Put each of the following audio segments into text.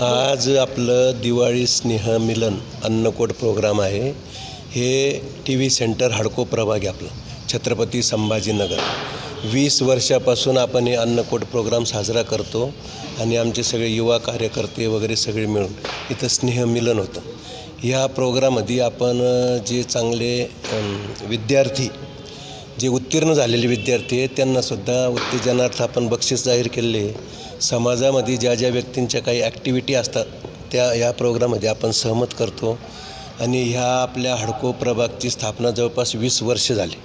आज आपलं दिवाळी स्नेहमिलन अन्नकोट प्रोग्राम आहे. हे टी व्ही सेंटर हडको प्रभाग आहे आपलं छत्रपती संभाजीनगर. वीस वर्षापासून आपण हे अन्नकोट प्रोग्राम साजरा करतो आणि आमचे सगळे युवा कार्यकर्ते वगैरे सगळे मिळून इथं स्नेहमिलन होतं. ह्या प्रोग्राममध्ये आपण जे चांगले विद्यार्थी जे उत्तीर्ण झालेले विद्यार्थी आहेत त्यांनासुद्धा उत्तेजनार्थ आपण बक्षीस जाहीर केले समाजामध्ये ज्या ज्या व्यक्तींच्या काही ॲक्टिव्हिटी असतात त्या ह्या प्रोग्राममध्ये आपण सहमत करतो. आणि ह्या आपल्या हडको प्रभागची स्थापना जवळपास वीस वर्ष झाली.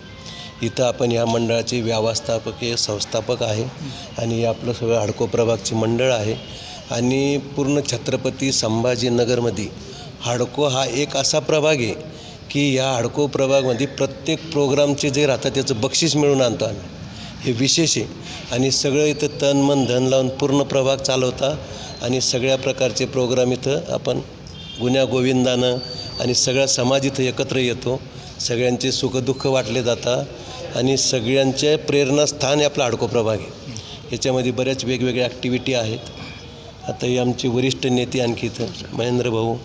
इथं आपण या मंडळाचे व्यवस्थापकीय संस्थापक आहे. आणि हे आपलं सगळं हडको प्रभागचे मंडळ आहे. आणि पूर्ण छत्रपती संभाजीनगरमध्ये हडको हा एक असा प्रभाग आहे की या हडको प्रभागमध्ये प्रत्येक प्रोग्रामचे जे राहतात त्याचं बक्षीस मिळून आणतो आम्ही. हे विशेष आहे. आणि सगळं इथं तन मन धन लावून पूर्ण प्रभाग चालवता आणि सगळ्या प्रकारचे प्रोग्राम इथं आपण गुण्यागोविंदानं आणि सगळा समाज इथं एकत्र येतो. सगळ्यांचे सुखदुःख वाटले जातात आणि सगळ्यांचे प्रेरणास्थान हे आपला हडको प्रभाग आहे. याच्यामध्ये बऱ्याच वेगवेगळ्या ॲक्टिव्हिटी आहेत. आता हे आमचे वरिष्ठ नेते आणखी इथं महेंद्र भाऊ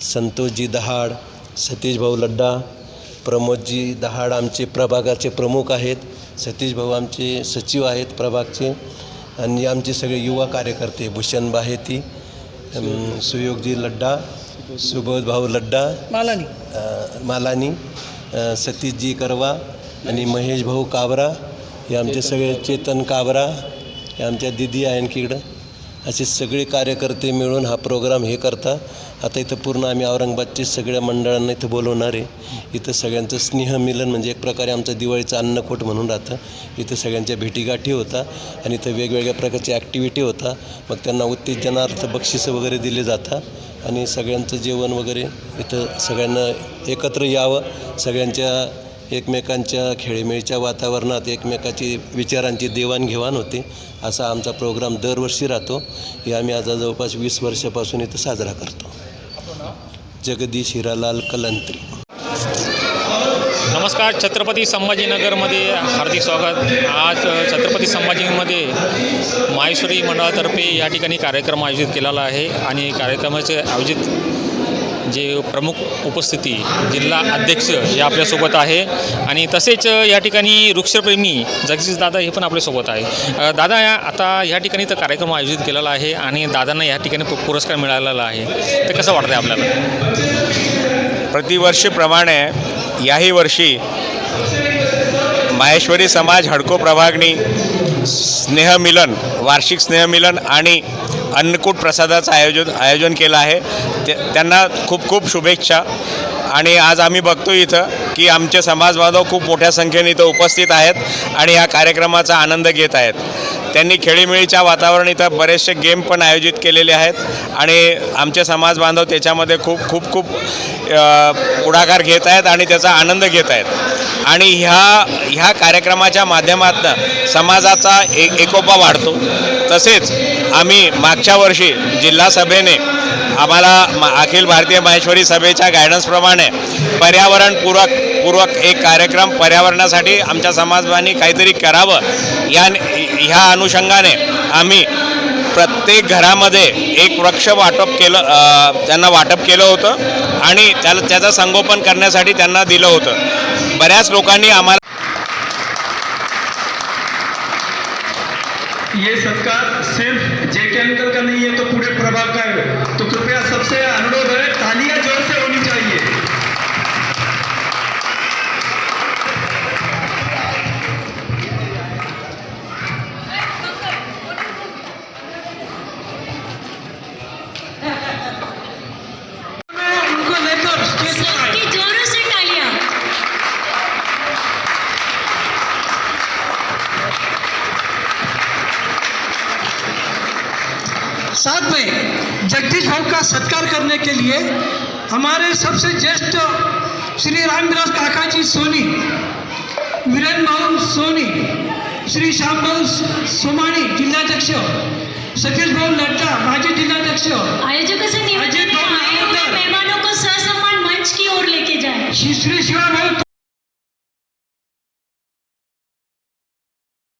संतोषजी दहाड सतीश भाऊ लड्डा प्रमोदजी दहाड आमचे प्रभागाचे प्रमुख आहेत. सतीश भाऊ आमचे सचिव आहेत प्रभागचे. आणि आमचे सगळे युवा कार्यकर्ते भूषण बाहेती सुयोगजी लड्डा सुबोध भाऊ लड्डा मालानी. मालानी सतीशजी करवा आणि महेश भाऊ काबरा. हे आमचे सगळे चेतन काबरा हे आमच्या दिदी आहे आणखी इकडं. असे सगळे कार्यकर्ते मिळून हा प्रोग्राम हे करता आता इथं पूर्ण आम्ही औरंगाबादचे सगळ्या मंडळांना इथं बोलवणार आहे. इथं सगळ्यांचं स्नेहमिलन म्हणजे एक प्रकारे आमचं दिवाळीचं अन्नकोट म्हणून राहतं. इथं सगळ्यांच्या भेटीगाठी होता आणि इथं वेगवेगळ्या प्रकारच्या ॲक्टिव्हिटी होता. मग त्यांना उत्तेजनार्थ बक्षिसं वगैरे दिले जातात आणि सगळ्यांचं जेवण वगैरे इथं सगळ्यांना एकत्र यावं. सगळ्यांच्या एकमेकांच्या खेळीमेळीच्या वातावरणात एकमेकाची विचारांची देवाणघेवाण होते असा आमचा प्रोग्राम दरवर्षी राहतो. हे आम्ही आता जवळपास वीस वर्षापासून इथं साजरा करतो. जगदीश हिरालाल कलंत्री. नमस्कार छत्रपती संभाजीनगरमध्ये हार्दिक स्वागत. आज छत्रपती संभाजीमध्ये माहेश्वरी मंडळातर्फे या ठिकाणी कार्यक्रम आयोजित केलेला आहे आणि कार्यक्रमाचे आयोजित जे प्रमुख उपस्थिती जिल्हा अध्यक्ष हे आपल्यासोबत आहे. आणि तसेच या ठिकाणी वृक्षप्रेमी जगदीश दादा हे पण आपल्यासोबत आहे. दादा आता या ठिकाणी तर कार्यक्रम आयोजित केलेला आहे आणि दादांना या ठिकाणी पुरस्कार मिळालेला आहे. ते कसं वाटतं आहे आपल्याला? प्रतिवर्षीप्रमाणे याही वर्षी माहेश्वरी समाज हडको प्रभागणी स्नेहमिलन वार्षिक स्नेहमिलन आणि अन्नकूट प्रसादाचं आयोजन आयोजन केलं आहे. ते त्यांना खूप खूप शुभेच्छा. आणि आज आम्ही बघतो इथं की आमचे समाज बांधव खूप मोठ्या संख्येने इथं उपस्थित आहेत आणि या कार्यक्रमाचा आनंद घेत आहेत. त्यांनी खेळीमेळीच्या वातावरण इथं बरेचसे गेम पण आयोजित केलेले आहेत. आणि आमचे समाज बांधव त्याच्यामध्ये खूप खूप खूप पुढाकार घेत आहेत आणि त्याचा आनंद घेत आहेत. आणि ह्या ह्या कार्यक्रमाच्या माध्यमातून समाजाचा एक एकोपा वाढतो. तसेच आम्ही मागच्या वर्षी जिल्हा सभेने आम्हाला अखिल भारतीय महेश्वरी सभेच्या गायडन्सप्रमाणे पर्यावरणपूरक पूर्वक एक कार्यक्रम पर्यावरणासाठी आमच्या समाजबांनी काहीतरी करावं. या ह्या अनुषंगाने आम्ही प्रत्येक घरामध्ये एक वृक्ष वाटप केलं त्यांना वाटप केलं होतं आणि त्याला त्याचं संगोपन करण्यासाठी त्यांना दिलं होतं. बऱ्याच लोकांनी आम्हाला ये सत्कार सिर्फ जे के अंकल का नहीं है तो ಸಮಸ್ಯೆಯ ಅನುಡ साथ में जगदीश भाव का सत्कार करने के लिए हमारे सबसे ज्येष्ठ श्री रामविलास काका जी सोनी वीरेन भाऊ सोनी श्री श्याम भाऊ सोमाणी जिल्हाध्यक्ष सतीश भाऊ लड्डा माजी जिल्हाध्यक्ष आयोजकों से निवेदन है आए हुए मेहमानों को ससम्मान मंच की ओर लेके जाए। श्री श्री